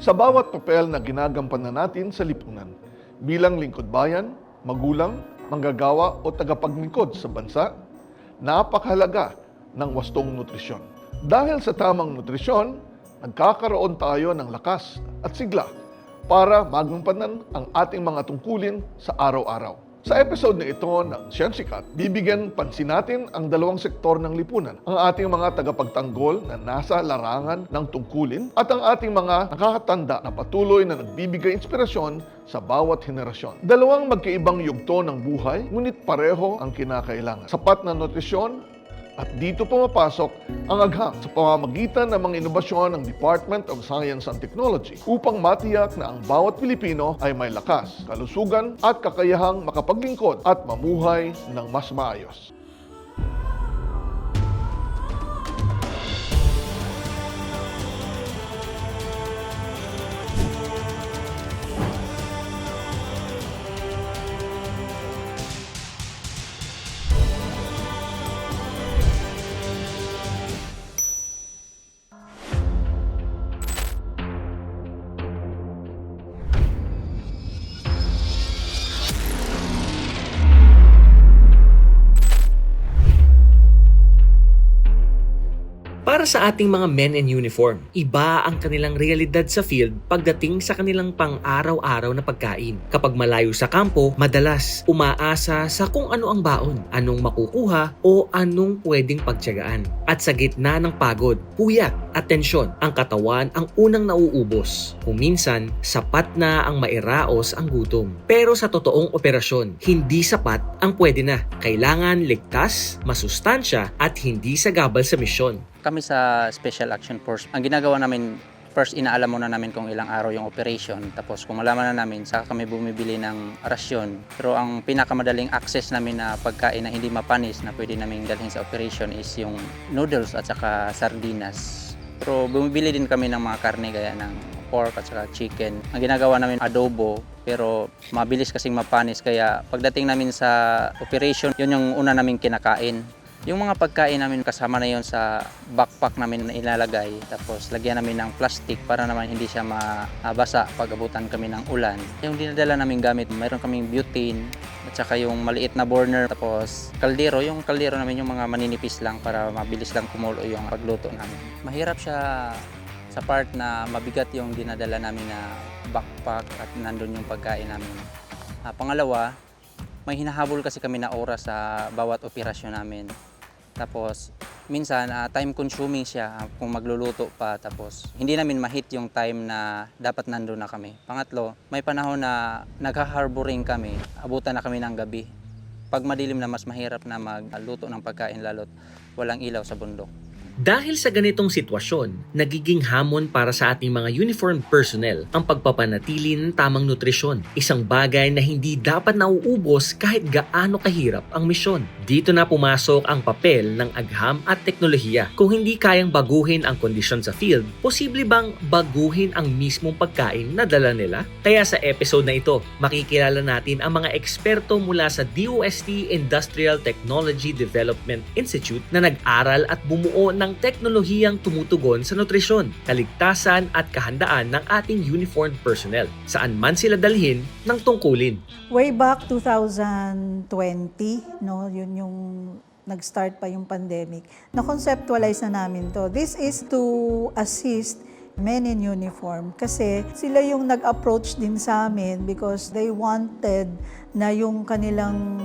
sa bawat papel na ginagampanan natin sa lipunan bilang lingkod bayan, magulang, manggagawa o tagapaglingkod sa bansa, napakahalaga ng wastong nutrisyon. Dahil sa tamang nutrisyon, nagkakaroon tayo ng lakas at sigla para magampanan ang ating mga tungkulin sa araw-araw. Sa episode na ito ng Siyemsikat, bibigyan pansin natin ang dalawang sektor ng lipunan. Ang ating mga tagapagtanggol na nasa larangan ng tungkulin at ang ating mga nakakatanda na patuloy na nagbibigay inspirasyon sa bawat henerasyon. Dalawang magkaibang yugto ng buhay, ngunit pareho ang kinakailangan. Sapat na nutrisyon at dito pumapasok ang agham sa pamamagitan ng mga inobasyon ng Department of Science and Technology upang matiyak na ang bawat Pilipino ay may lakas, kalusugan at kakayahang makapaglingkod at mamuhay ng mas maayos. Ating mga men in uniform, iba ang kanilang realidad sa field pagdating sa kanilang pang-araw-araw na pagkain. Kapag malayo sa kampo, madalas umaasa sa kung ano ang baon, anong makukuha o anong pwedeng pagtyagaan. At sa gitna ng pagod, puyat at tensyon, ang katawan ang unang nauubos. Kung minsan, sapat na ang mairaos ang gutom. Pero sa totoong operasyon, hindi sapat ang pwede na. Kailangan ligtas, masustansya at hindi sagabal sa misyon. Kami sa Special Action Force, ang ginagawa namin, first inaalam muna namin kung ilang araw yung operation. Tapos kung malaman na namin, saka kami bumibili ng rasyon. Pero ang pinakamadaling access namin na pagkain na hindi mapanis na pwede namin dalhin sa operation is yung noodles at saka sardinas. Pero bumibili din kami ng mga karne gaya ng pork at saka chicken. Ang ginagawa namin adobo pero mabilis kasing mapanis kaya pagdating namin sa operation, yun yung una naming kinakain. Yung mga pagkain namin kasama na yon sa backpack namin na ilalagay tapos lagyan namin ng plastic para naman hindi siya mabasa pag abutan kami ng ulan. Yung dinadala namin gamit, mayroon kaming butane at saka yung maliit na burner tapos kaldero, yung kaldero namin yung mga maninipis lang para mabilis lang kumulo yung pagluto namin. Mahirap siya sa part na mabigat yung dinadala namin na backpack at nandun yung pagkain namin. Ah, pangalawa, may hinahabol kasi kami na oras sa bawat operasyon namin. Tapos minsan ah, time consuming siya ah, kung magluluto pa tapos hindi namin ma-hit yung time na dapat nandoon na kami. Pangatlo, may panahon na nagha-harboring kami, abutan na kami ng gabi. Pag madilim na mas mahirap na magluto ng pagkain lalo't walang ilaw sa bundok. Dahil sa ganitong sitwasyon, nagiging hamon para sa ating mga uniformed personnel ang pagpapanatili ng tamang nutrisyon. Isang bagay na hindi dapat nauubos kahit gaano kahirap ang misyon. Dito na pumasok ang papel ng agham at teknolohiya. Kung hindi kayang baguhin ang kondisyon sa field, posible bang baguhin ang mismong pagkain na dala nila? Kaya sa episode na ito, makikilala natin ang mga eksperto mula sa DOST Industrial Technology Development Institute na nag-aral at bumuo ng teknolohiyang tumutugon sa nutrisyon, kaligtasan at kahandaan ng ating uniformed personnel, saan man sila dalhin ng tungkulin. Way back 2020, no, yun yung nag-start pa yung pandemic, na-conceptualize na namin to. This is to assist men in uniform kasi sila yung nag-approach din sa amin because they wanted na yung kanilang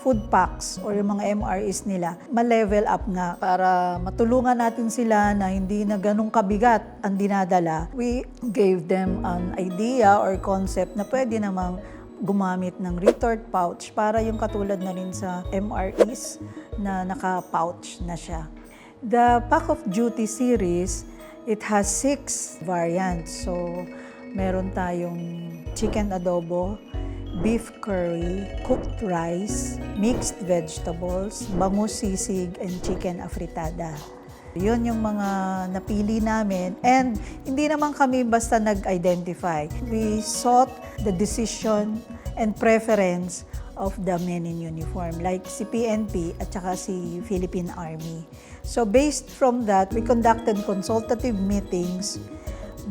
food packs or yung mga MREs nila ma-level up nga para matulungan natin sila na hindi na ganong kabigat ang dinadala. We gave them an idea or concept na pwede namang gumamit ng retort pouch para yung katulad na rin sa MREs na naka-pouch na siya. The Pack of Duty series, it has six variants. So, meron tayong chicken adobo, beef curry, cooked rice, mixed vegetables, bangus sisig, and chicken afritada. Yun yung mga napili namin. And hindi naman kami basta nag-identify. We sought the decision and preference of the men in uniform, like si PNP at saka si Philippine Army. So based from that, we conducted consultative meetings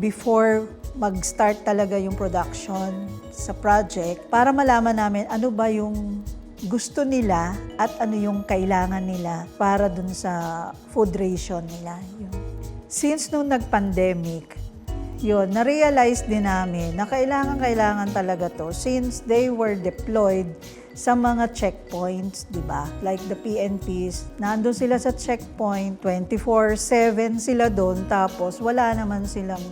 before mag-start talaga yung production sa project para malaman namin ano ba yung gusto nila at ano yung kailangan nila para dun sa food ration nila. Yun. Since nung nag-pandemic, yun, na-realize din namin na kailangan-kailangan talaga to since they were deployed sa mga checkpoints, di ba? Like the PNPs, nandun sila sa checkpoint, 24-7 sila doon, tapos wala naman silang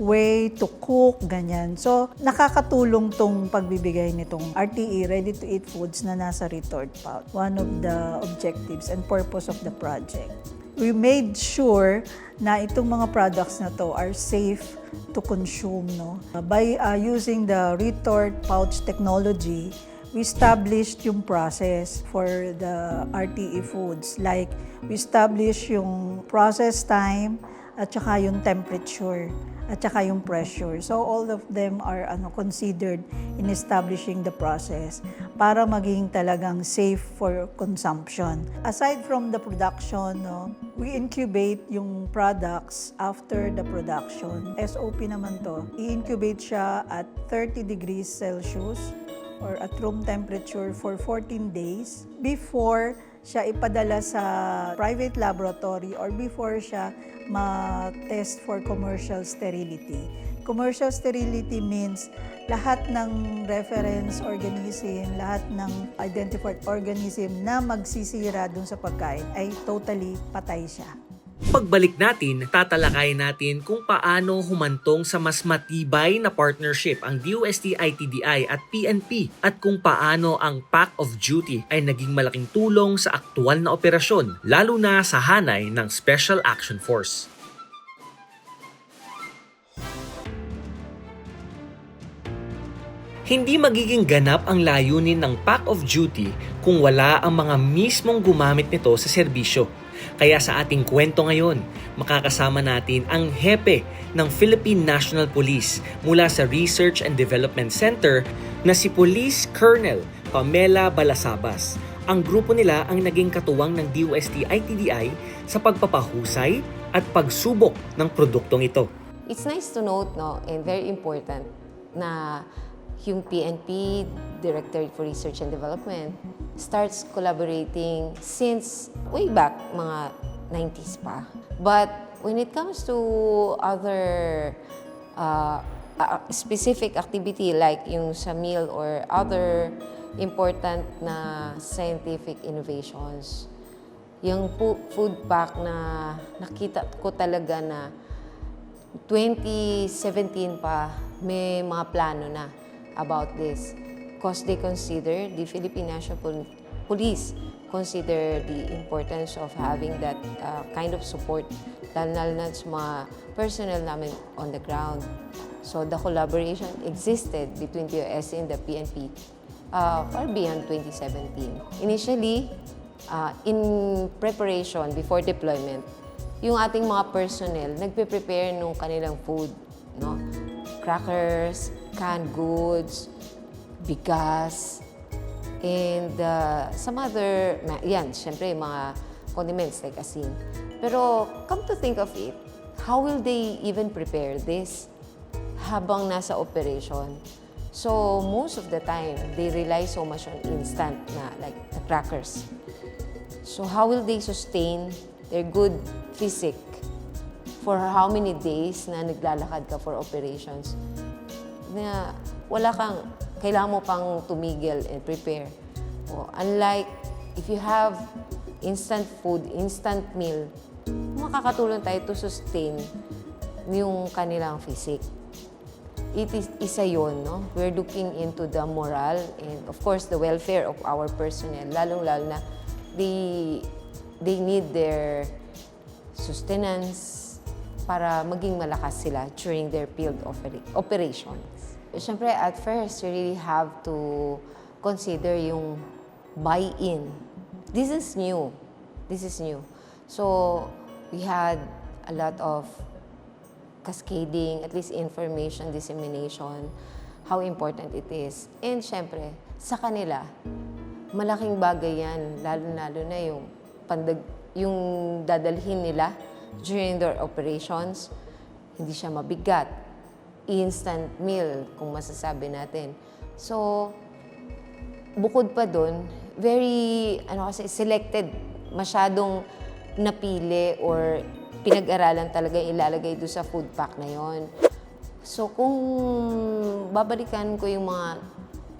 way to cook, ganyan. So, nakakatulong tong pagbibigay nitong RTE, Ready to Eat Foods, na nasa retort pouch. One of the objectives and purpose of the project. We made sure na itong mga products na to are safe to consume no by uh, using the retort pouch technology we established yung process for the RTE foods like we established yung process time at saka yung temperature at saka yung pressure. So all of them are ano considered in establishing the process para maging talagang safe for consumption. Aside from the production, no, we incubate yung products after the production. SOP naman to. I-incubate siya at 30 degrees Celsius or at room temperature for 14 days before siya ipadala sa private laboratory or before siya ma-test for commercial sterility. Commercial sterility means lahat ng reference organism, lahat ng identified organism na magsisira dun sa pagkain ay totally patay siya. Pagbalik natin, tatalakayin natin kung paano humantong sa mas matibay na partnership ang DOST ITDI at PNP at kung paano ang Pack of Duty ay naging malaking tulong sa aktual na operasyon, lalo na sa hanay ng Special Action Force. Hindi magiging ganap ang layunin ng Pack of Duty kung wala ang mga mismong gumamit nito sa serbisyo. Kaya sa ating kwento ngayon, makakasama natin ang hepe ng Philippine National Police mula sa Research and Development Center na si Police Colonel Pamela Balasabas. Ang grupo nila ang naging katuwang ng DOST ITDI sa pagpapahusay at pagsubok ng produktong ito. It's nice to note, no, and very important, na yung PNP, Directorate for Research and Development, starts collaborating since way back, mga 90s pa. But when it comes to other uh, uh, specific activity like yung sa meal or other important na scientific innovations, yung food pack na nakita ko talaga na 2017 pa, may mga plano na about this. Because they consider, the Philippine National Pol- Police consider the importance of having that uh, kind of support, lalo lalo na sa mga personnel namin on the ground. So the collaboration existed between the US and the PNP uh, far beyond 2017. Initially, uh, in preparation before deployment, yung ating mga personnel nagpe-prepare nung kanilang food, no? Crackers, canned goods, bigas, and uh, some other, yan, syempre, mga condiments like asin. Pero come to think of it, how will they even prepare this habang nasa operation? So most of the time, they rely so much on instant na like the crackers. So how will they sustain their good physique for how many days na naglalakad ka for operations? Na wala kang, kailangan mo pang tumigil and prepare. O, unlike if you have instant food, instant meal, makakatulong tayo to sustain yung kanilang physique. It is isa yon, no? We're looking into the moral and of course the welfare of our personnel, lalong-lalo na they, they need their sustenance para maging malakas sila during their field opera- operations. Siyempre, at first, you really have to consider yung buy-in. This is new. This is new. So, we had a lot of cascading, at least information dissemination, how important it is. And syempre, sa kanila, malaking bagay yan, lalo-lalo na yung, pandag, yung dadalhin nila during their operations, hindi siya mabigat. Instant meal, kung masasabi natin. So, bukod pa doon, very, ano kasi, selected. Masyadong napili or pinag-aralan talaga ilalagay doon sa food pack na yon. So, kung babalikan ko yung mga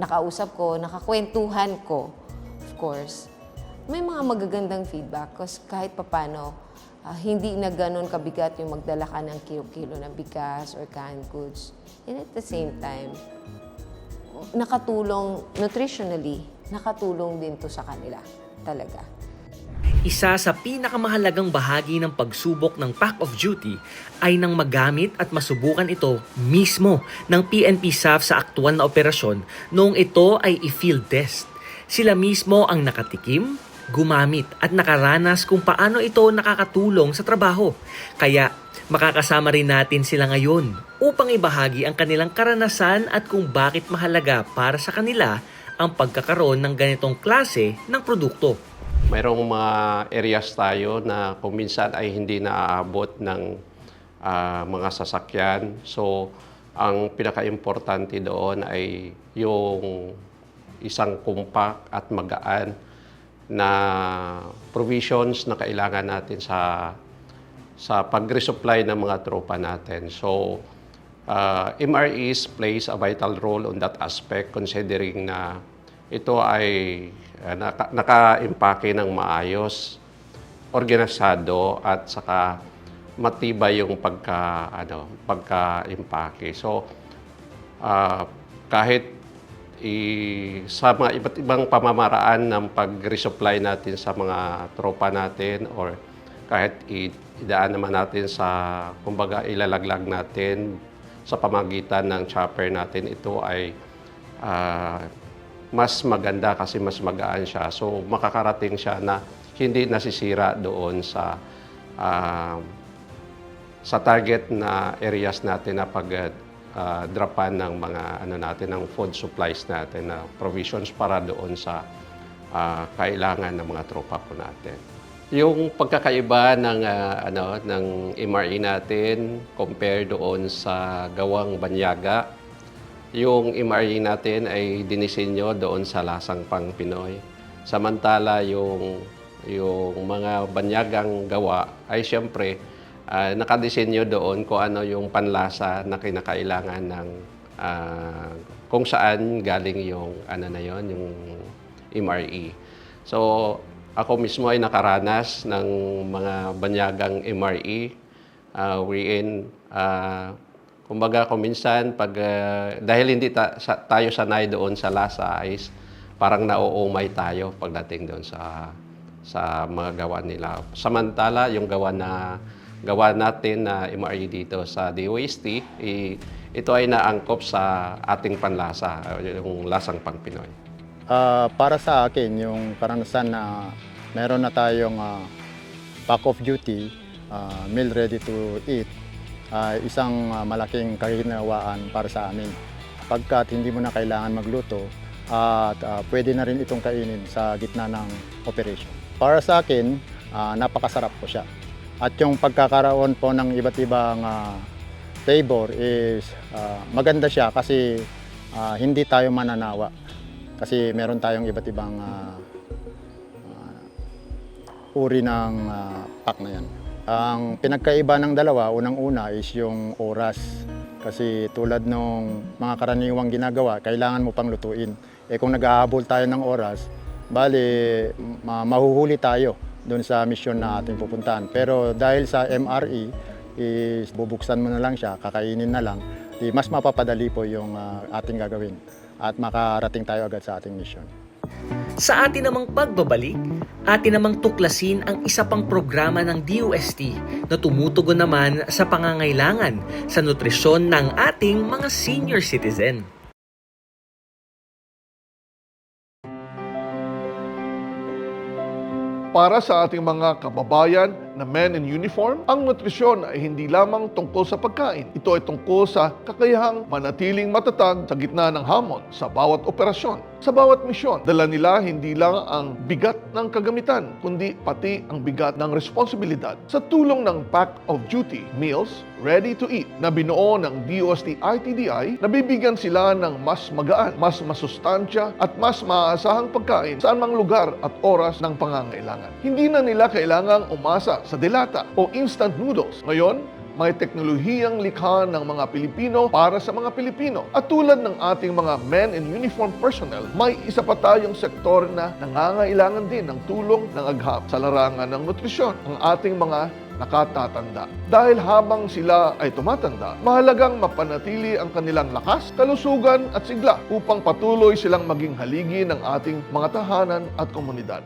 nakausap ko, nakakwentuhan ko, of course, may mga magagandang feedback kasi kahit papano, ah, hindi na ganun kabigat yung magdala ka ng kilo-kilo ng bigas or canned goods. And at the same time, nakatulong nutritionally, nakatulong din to sa kanila talaga. Isa sa pinakamahalagang bahagi ng pagsubok ng Pack of Duty ay nang magamit at masubukan ito mismo ng PNP staff sa aktual na operasyon noong ito ay i-field test. Sila mismo ang nakatikim, gumamit at nakaranas kung paano ito nakakatulong sa trabaho. Kaya makakasama rin natin sila ngayon upang ibahagi ang kanilang karanasan at kung bakit mahalaga para sa kanila ang pagkakaroon ng ganitong klase ng produkto. mayroong mga areas tayo na kung minsan ay hindi naaabot ng ah, mga sasakyan. So, ang pinaka-importante doon ay yung isang kumpak at magaan na provisions na kailangan natin sa sa pag-resupply ng mga tropa natin. So, uh, MREs plays a vital role on that aspect considering na ito ay uh, naka, naka-impake ng maayos, organisado at saka matibay yung pagka ano, pagka-impake. So, ah, kahit i, sa mga iba't ibang pamamaraan ng pag-resupply natin sa mga tropa natin or kahit idaan naman natin sa, kumbaga, ilalaglag natin sa pamagitan ng chopper natin, ito ay ah, mas maganda kasi mas magaan siya. So, makakarating siya na hindi nasisira doon sa ah, sa target na areas natin na pag ah, dropan ng mga ano natin ng food supplies natin na provisions para doon sa ah, kailangan ng mga tropa po natin. Yung pagkakaiba ng ah, ano ng MRE natin compare doon sa gawang banyaga, yung MRE natin ay dinisenyo doon sa lasang pang Pinoy. Samantala yung yung mga banyagang gawa ay siyempre ah, nakadesenyo doon kung ano yung panlasa na kinakailangan ng ah, kung saan galing yung ano na yon yung MRE. So ako mismo ay nakaranas ng mga banyagang MRE uh, wherein ah, kumbaga kung minsan pag ah, dahil hindi ta- sa- tayo sanay doon sa lasa is parang nauumay tayo pagdating doon sa sa mga gawa nila. Samantala yung gawa na gawa natin na MRE dito sa DOST, i- ito ay naangkop sa ating panlasa, yung lasang pang Pinoy. Ah, para sa akin, yung karanasan na meron na tayong ah, pack of duty, ah, meal ready to eat, ay isang ah, malaking kaginawaan para sa amin. Pagkat hindi mo na kailangan magluto at ah, pwede na rin itong kainin sa gitna ng operation. Para sa akin, ah, napakasarap po siya. At yung pagkakaroon po ng iba't ibang ah, flavor is ah, maganda siya kasi ah, hindi tayo mananawa kasi meron tayong iba't ibang ah, ah, uri ng ah, pack na yan. Ang pinagkaiba ng dalawa, unang-una is yung oras. Kasi tulad ng mga karaniwang ginagawa, kailangan mo pang lutuin. Eh kung nag-ahabol tayo ng oras, bali ma- mahuhuli tayo doon sa mission na ating pupuntahan. Pero dahil sa MRE, is bubuksan mo na lang siya, kakainin na lang, di mas mapapadali po yung ah, ating gagawin at makarating tayo agad sa ating mission. Sa atin namang pagbabalik, atin namang tuklasin ang isa pang programa ng DOST na tumutugon naman sa pangangailangan sa nutrisyon ng ating mga senior citizen. Para sa ating mga kababayan na Men in Uniform, ang nutrisyon ay hindi lamang tungkol sa pagkain. Ito ay tungkol sa kakayahang manatiling matatag sa gitna ng hamon sa bawat operasyon. Sa bawat misyon, dala nila hindi lang ang bigat ng kagamitan, kundi pati ang bigat ng responsibilidad. Sa tulong ng Pack of Duty Meals, Ready to Eat na binuo ng DOST ITDI, nabibigyan sila ng mas magaan, mas masustansya at mas maaasahang pagkain saan mang lugar at oras ng pangangailangan. Hindi na nila kailangang umasa sa delata o instant noodles. Ngayon, may teknolohiyang likha ng mga Pilipino para sa mga Pilipino. At tulad ng ating mga men in uniform personnel, may isa pa tayong sektor na nangangailangan din ng tulong ng agham sa larangan ng nutrisyon. Ang ating mga nakatatanda. Dahil habang sila ay tumatanda, mahalagang mapanatili ang kanilang lakas, kalusugan at sigla upang patuloy silang maging haligi ng ating mga tahanan at komunidad.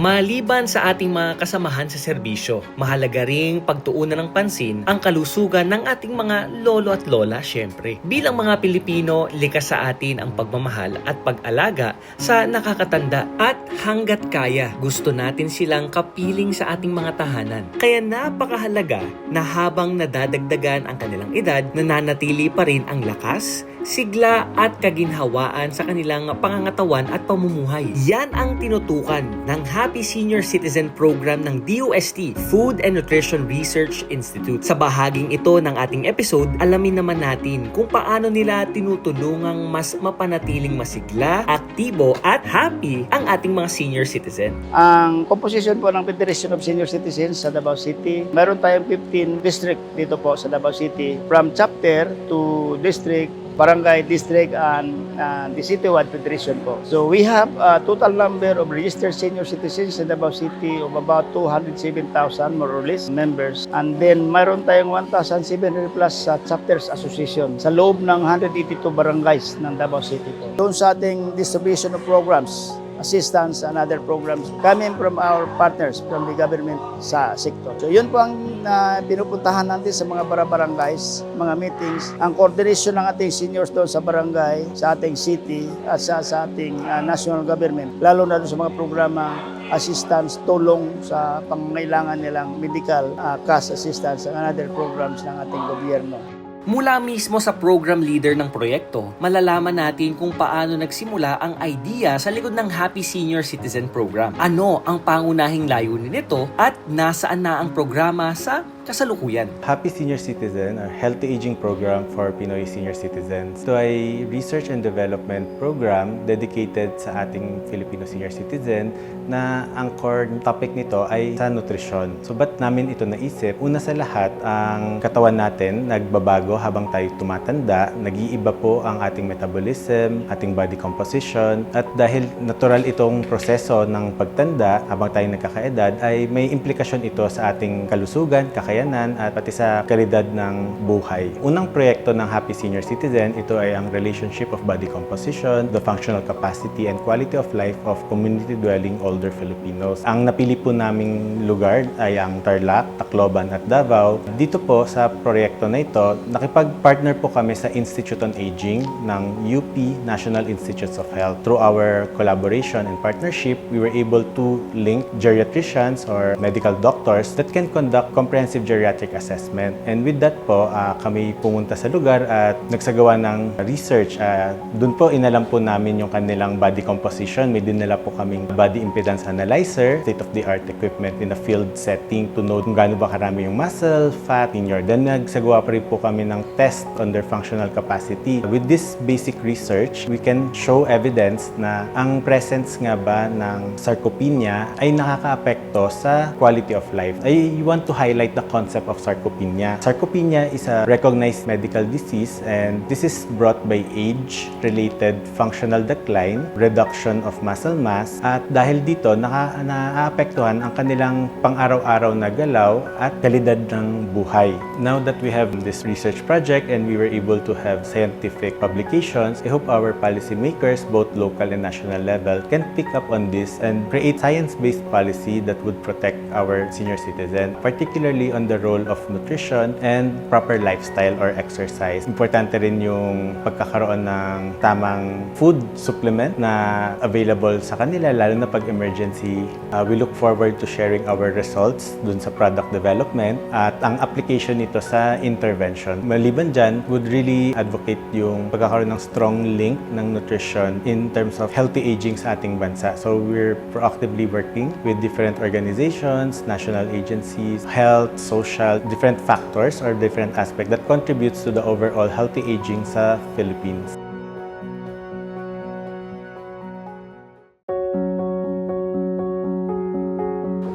Maliban sa ating mga kasamahan sa serbisyo, mahalaga ring pagtuunan ng pansin ang kalusugan ng ating mga lolo at lola syempre. Bilang mga Pilipino, likas sa atin ang pagmamahal at pag-alaga sa nakakatanda at hanggat kaya gusto natin silang kapiling sa ating mga tahanan. Kaya napakahalaga na habang nadadagdagan ang kanilang edad, nananatili pa rin ang lakas, sigla at kaginhawaan sa kanilang pangangatawan at pamumuhay. Yan ang tinutukan ng Happy Senior Citizen Program ng DOST, Food and Nutrition Research Institute. Sa bahaging ito ng ating episode, alamin naman natin kung paano nila tinutulungang mas mapanatiling masigla, aktibo at happy ang ating mga senior citizen. Ang composition po ng Federation of Senior Citizens sa Davao City, meron tayong 15 district dito po sa Davao City. From chapter to district, barangay, district, and uh, the citywide federation po. So we have a total number of registered senior citizens in Davao City of about 207,000 more or less members. And then mayroon tayong 1,700 plus sa chapters association sa loob ng 182 barangays ng Davao City po. Doon sa ating distribution of programs, assistance and other programs coming from our partners from the government sa sector. So yun po ang uh, pinupuntahan natin sa mga barabarangays, mga meetings, ang coordination ng ating seniors doon sa barangay, sa ating city at sa, sa ating uh, national government, lalo na sa mga programa assistance, tulong sa pangangailangan nilang medical uh, cash assistance and other programs ng ating gobyerno. Mula mismo sa program leader ng proyekto, malalaman natin kung paano nagsimula ang idea sa likod ng Happy Senior Citizen Program. Ano ang pangunahing layunin nito at nasaan na ang programa sa kasalukuyan. Happy Senior Citizen, or Healthy Aging Program for Pinoy Senior Citizens. Ito ay research and development program dedicated sa ating Filipino senior citizen na ang core topic nito ay sa nutrisyon. So, ba't namin ito naisip? Una sa lahat, ang katawan natin nagbabago habang tayo tumatanda. Nag-iiba po ang ating metabolism, ating body composition, at dahil natural itong proseso ng pagtanda habang tayo nagkakaedad, ay may implikasyon ito sa ating kalusugan, kakayanan, at pati sa kalidad ng buhay. Unang proyekto ng Happy Senior Citizen, ito ay ang relationship of body composition, the functional capacity and quality of life of community-dwelling older Filipinos. Ang napili po naming lugar ay ang Tarlac, Tacloban at Davao. Dito po sa proyekto na ito, nakipag-partner po kami sa Institute on Aging ng UP National Institutes of Health. Through our collaboration and partnership, we were able to link geriatricians or medical doctors that can conduct comprehensive geriatric assessment. And with that po, ah, kami pumunta sa lugar at nagsagawa ng research. Uh, Doon po inalam po namin yung kanilang body composition. May dinala po kaming body impedance analyzer, state-of-the-art equipment in a field setting to know kung gaano ba karami yung muscle, fat, senior. Then nagsagawa pa rin po kami ng test on their functional capacity. With this basic research, we can show evidence na ang presence nga ba ng sarcopenia ay nakakaapekto sa quality of life. I want to highlight the concept of sarcopenia. Sarcopenia is a recognized medical disease and this is brought by age-related functional decline, reduction of muscle mass, at dahil dito naka, naapektuhan ang kanilang pang-araw-araw na galaw at kalidad ng buhay. Now that we have this research project and we were able to have scientific publications, I hope our policymakers, both local and national level, can pick up on this and create science-based policy that would protect our senior citizen, particularly on on the role of nutrition and proper lifestyle or exercise. Importante rin yung pagkakaroon ng tamang food supplement na available sa kanila, lalo na pag emergency. Uh, we look forward to sharing our results dun sa product development at ang application nito sa intervention. Maliban dyan, would really advocate yung pagkakaroon ng strong link ng nutrition in terms of healthy aging sa ating bansa. So we're proactively working with different organizations, national agencies, health, social, different factors or different aspects that contributes to the overall healthy aging sa Philippines.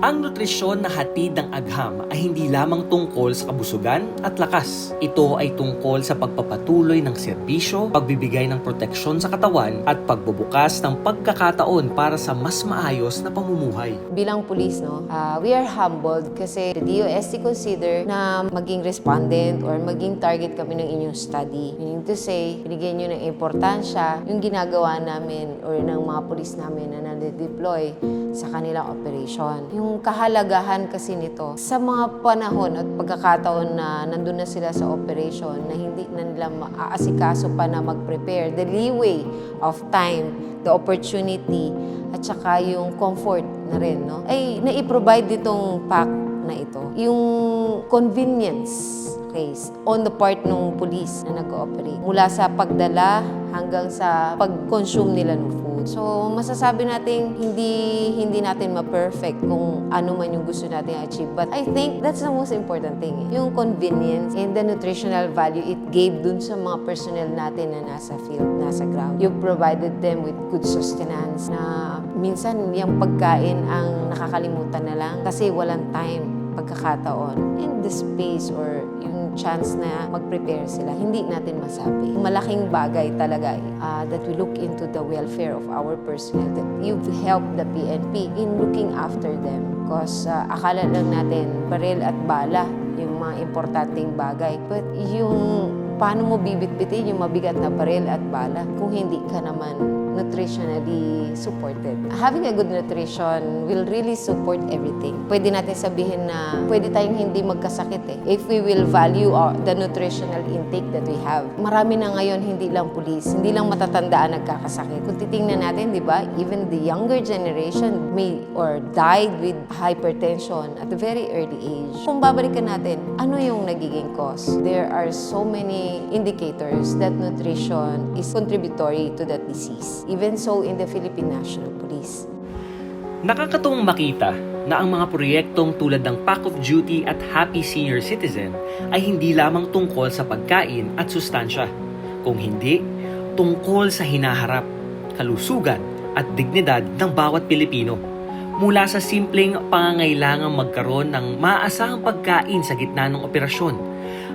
Ang nutrisyon na hatid ng agham ay hindi lamang tungkol sa kabusugan at lakas. Ito ay tungkol sa pagpapatuloy ng serbisyo, pagbibigay ng proteksyon sa katawan at pagbubukas ng pagkakataon para sa mas maayos na pamumuhay. Bilang police, no, uh, we are humbled kasi the DOST consider na maging respondent or maging target kami ng inyong study. Meaning to say, binigyan nyo ng importansya yung ginagawa namin or ng mga police namin na nade-deploy sa kanilang operation. Yung kahalagahan kasi nito, sa mga panahon at pagkakataon na nandun na sila sa operation na hindi na nila maaasikaso pa na mag-prepare, the leeway of time, the opportunity, at saka yung comfort na rin, no? Ay, na-provide itong pack na ito. Yung convenience case on the part ng police na nag-ooperate. Mula sa pagdala hanggang sa pag-consume nila ng food. So, masasabi natin hindi hindi natin ma-perfect kung ano man yung gusto natin achieve. But I think that's the most important thing. eh. Yung convenience and the nutritional value it gave dun sa mga personnel natin na nasa field, nasa ground. You provided them with good sustenance na minsan yung pagkain ang nakakalimutan na lang kasi walang time pagkakataon and the space or yung chance na mag-prepare sila, hindi natin masabi. Malaking bagay talaga uh, that we look into the welfare of our personnel, that you've helped the PNP in looking after them. Because uh, akala lang natin baril at bala yung mga importanteng bagay. But yung paano mo bibitbitin yung mabigat na baril at bala kung hindi ka naman nutritionally supported. Having a good nutrition will really support everything. Pwede natin sabihin na pwede tayong hindi magkasakit eh. If we will value our, the nutritional intake that we have. Marami na ngayon hindi lang pulis, hindi lang matatandaan nagkakasakit. Kung titingnan natin, di ba, even the younger generation may or died with hypertension at a very early age. Kung babalikan natin, ano yung nagiging cause? There are so many indicators that nutrition is contributory to that disease. Even so in the Philippine National Police. Nakakatuwang makita na ang mga proyektong tulad ng Pack of Duty at Happy Senior Citizen ay hindi lamang tungkol sa pagkain at sustansya, kung hindi tungkol sa hinaharap, kalusugan at dignidad ng bawat Pilipino. Mula sa simpleng pangangailangang magkaroon ng maasahang pagkain sa gitna ng operasyon,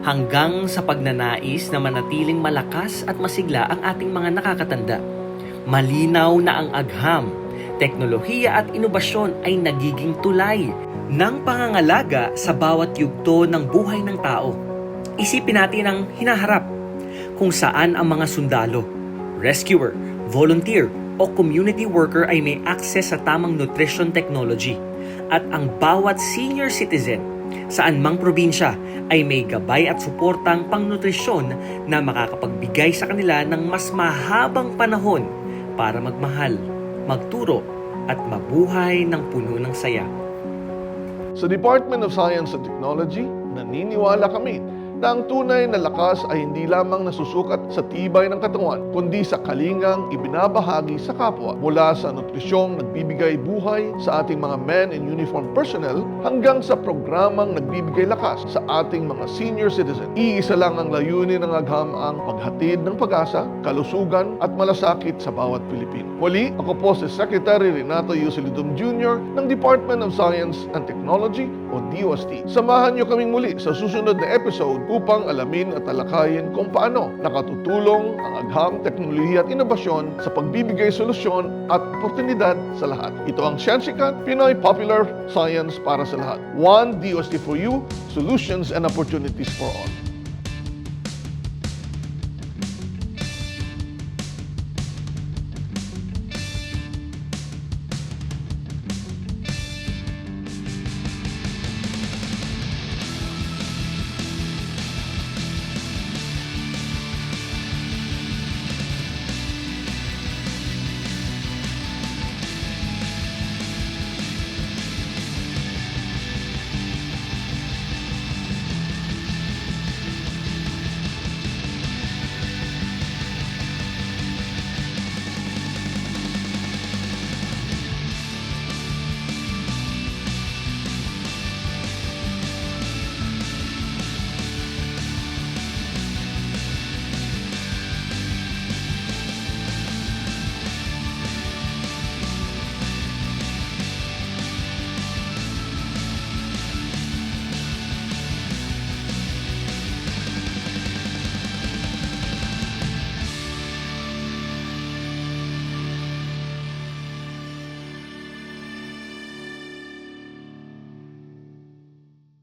hanggang sa pagnanais na manatiling malakas at masigla ang ating mga nakakatanda. Malinaw na ang agham teknolohiya at inobasyon ay nagiging tulay ng pangangalaga sa bawat yugto ng buhay ng tao. Isipin natin ang hinaharap kung saan ang mga sundalo, rescuer, volunteer o community worker ay may access sa tamang nutrition technology at ang bawat senior citizen saan mang probinsya ay may gabay at suportang pangnutrisyon na makakapagbigay sa kanila ng mas mahabang panahon para magmahal, magturo at mabuhay ng puno ng saya. Sa Department of Science and Technology, naniniwala kami na ang tunay na lakas ay hindi lamang nasusukat sa tibay ng katawan, kundi sa kalingang ibinabahagi sa kapwa mula sa nutrisyong nagbibigay buhay sa ating mga men in uniform personnel hanggang sa programang nagbibigay lakas sa ating mga senior citizen. Iisa lang ang layunin ng agham ang paghatid ng pag-asa, kalusugan at malasakit sa bawat Pilipino. Muli, ako po si Secretary Renato Yusilidum Jr. ng Department of Science and Technology o DOST. Samahan niyo kaming muli sa susunod na episode upang alamin at talakayin kung paano nakatutulong ang agham, teknolohiya at inobasyon sa pagbibigay solusyon at oportunidad sa lahat. Ito ang Sciensicat, Pinoy Popular Science para sa lahat. One DOST for you, solutions and opportunities for all.